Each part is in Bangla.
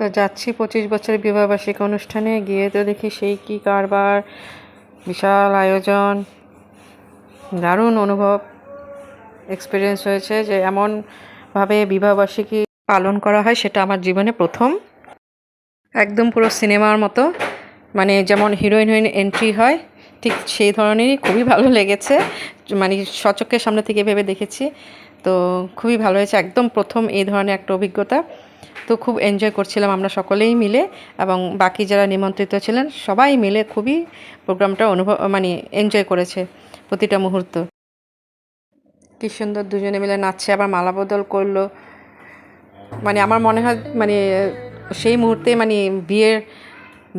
তো যাচ্ছি পঁচিশ বছরের বিবাহবার্ষিকী অনুষ্ঠানে। গিয়ে তো দেখি সেই কি কারবার, বিশাল আয়োজন। দারুণ অনুভব এক্সপিরিয়েন্স হয়েছে যে এমনভাবে বিবাহবার্ষিকী পালন করা হয়, সেটা আমার জীবনে প্রথম। একদম পুরো সিনেমার মতো মানে যেমন হিরোইন হিরোইন এন্ট্রি হয়, ঠিক সেই ধরনেরই খুবই ভালো লেগেছে মানে সচক্ষের সামনে থেকে ভেবে দেখেছি। তো খুবই ভালো হয়েছে, একদম প্রথম এই ধরনের একটা অভিজ্ঞতা। তো খুব এনজয় করছিলাম আমরা সকলেই মিলে এবং বাকি যারা নিমন্ত্রিত ছিলেন সবাই মিলে খুবই প্রোগ্রামটা অনুভব মানে এনজয় করেছে প্রতিটা মুহূর্ত। কি সুন্দর দুজনে মিলে নাচছে, আবার মালা বদল করল। মানে আমার মনে হয় মানে সেই মুহূর্তে মানে বিয়ের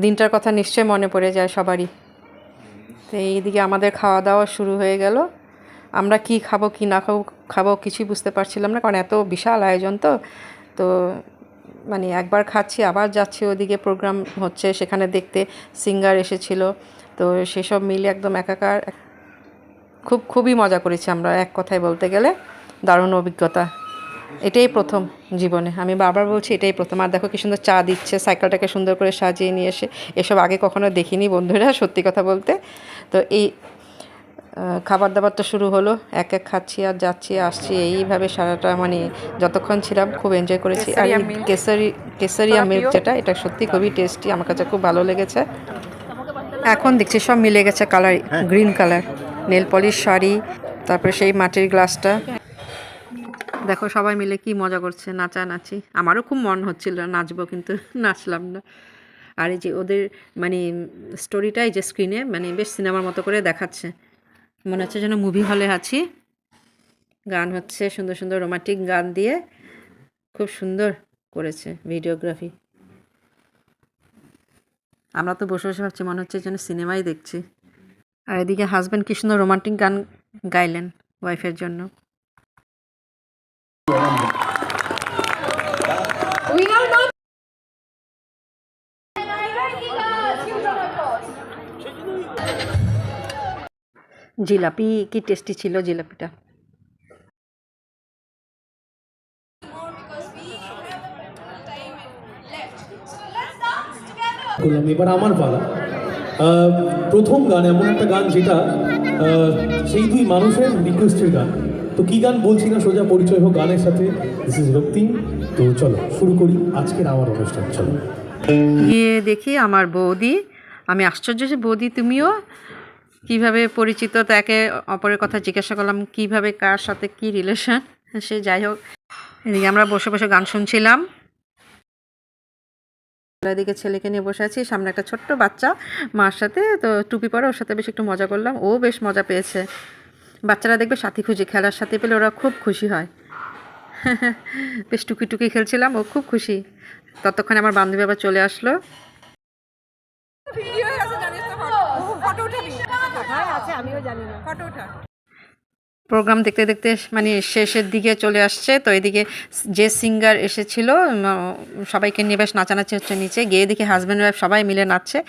দিনটার কথা নিশ্চয় মনে পড়ে যায় সবারই। তো এইদিকে আমাদের খাওয়া দাওয়া শুরু হয়ে গেল। আমরা কি খাব, কি না খাব খাব কিছুই বুঝতে পারছিলাম না, কারণ এত বিশাল আয়োজন তো। তো মানে একবার খাচ্ছি, আবার যাচ্ছি ওদিকে প্রোগ্রাম হচ্ছে, সেখানে দেখতে সিঙ্গার এসেছিল। তো সেসব মিলে একদম একাকার খুব, খুবই মজা করেছি আমরা এক কথায় বলতে গেলে। দারুণ অভিজ্ঞতা। এটাই প্রথম জীবনে। আমি বারবার বলছি এটাই প্রথম। আর দেখো কি সুন্দর চা দিচ্ছে সাইকেলটাকে সুন্দর করে সাজিয়ে নিয়ে এসে, এসব আগে কখনো দেখিনি বন্ধুরা, সত্যি কথা বলতে। তো এই খাবার দাবার তো শুরু হলো এক এক খাচ্ছি আর যাচ্ছি আসছি এইভাবে সারাটা মানে যতক্ষণ ছিলাম খুব এনজয় করেছি। আর কেসারি কেসারিয়া মিল্ক যেটা এটা সত্যি খুবই টেস্টি আমার কাছে খুব ভালো লেগেছে। এখন দেখছি সব মিলে গেছে colour green colour nail polish sari তারপরে সেই মাটির গ্লাসটা দেখো সবাই মিলে কি মজা করছে নাচানাচি। আমারও খুব মন হচ্ছিল নাচবো কিন্তু নাচলাম না। আর এই যে ওদের মানে স্টোরিটাই যে স্ক্রিনে মানে বেশ সিনেমার মতো করে দেখাচ্ছে। মনে হচ্ছে যেন মুভি হলে আছি। গান হচ্ছে, সুন্দর সুন্দর রোমান্টিক গান দিয়ে খুব সুন্দর করেছে ভিডিওগ্রাফি আমরা তো বসে বসে ভাবছি, মনে হচ্ছে যেন সিনেমাই দেখছি। আর এদিকে হাজব্যান্ড কি সুন্দর রোমান্টিক গান গাইলেন ওয়াইফের জন্য। জিলাপি কি টেস্টি ছিল জিলাপিটা? করলাম। এবার আমার পালা। প্রথম গান এমন একটা গান যেটা সেই দুই মানুষের রিকোয়েস্টের গান। তো কি গান বলছি না সোজা পরিচয় হোক গানের সাথে। This is Raktim. তো চলো শুরু করি। আজকের আমার অনুষ্ঠান চলো। গিয়ে দেখি আমার বৌদি। আমি আশ্চর্য যে বৌদি তুমিও। কীভাবে পরিচিত তাকে অপরের কথা জিজ্ঞাসা করলাম, কীভাবে, কার সাথে কি রিলেশন সে যাই হোক, এদিকে আমরা বসে বসে গান শুনছিলাম। এদিকে ছেলেকে নিয়ে বসে আছি, সামনে একটা ছোট্ট বাচ্চা, মার সাথে, তো টুপি পরে ওর সাথে বেশ একটু মজা করলাম, ও বেশ মজা পেয়েছে। বাচ্চারা দেখবে সাথী খুঁজে, খেলার সাথে পেলে ওরা খুব খুশি হয়। বেশ টুকি টুকি খেলছিলাম, ও খুব খুশি। ততক্ষণে আমার বান্ধবী আবার চলে আসলো। প্রোগ্রাম দেখতে দেখতে মানে শেষের দিকে চলে আসছে। তো এদিকে যে সিঙ্গার এসেছিল সবাইকে নিয়ে বেশ নাচানাচি হচ্ছে নিচে। গিয়ে দেখি হাজব্যান্ড ওয়াইফ সবাই মিলে নাচছে।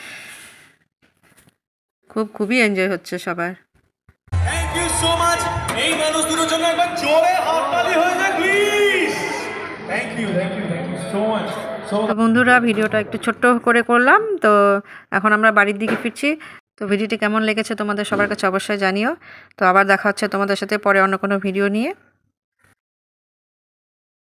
খুব খুবই এনজয় হচ্ছে সবার। থ্যাংক ইউ সো মাচ এই মানুষ দুটোর জন্য একবার জোরে হাততালি হয়ে যায় please thank you thank you thank you so much তো বন্ধুরা ভিডিওটা একটু ছোট্ট করে করলাম। তো এখন আমরা বাড়ির দিকে ফিরছি। তো ভিডিওটি কেমন লেগেছে তোমাদের সবার কাছে অবশ্যই জানিও। তো আবার দেখা হচ্ছে তোমাদের সাথে পরে অন্য কোনো ভিডিও নিয়ে।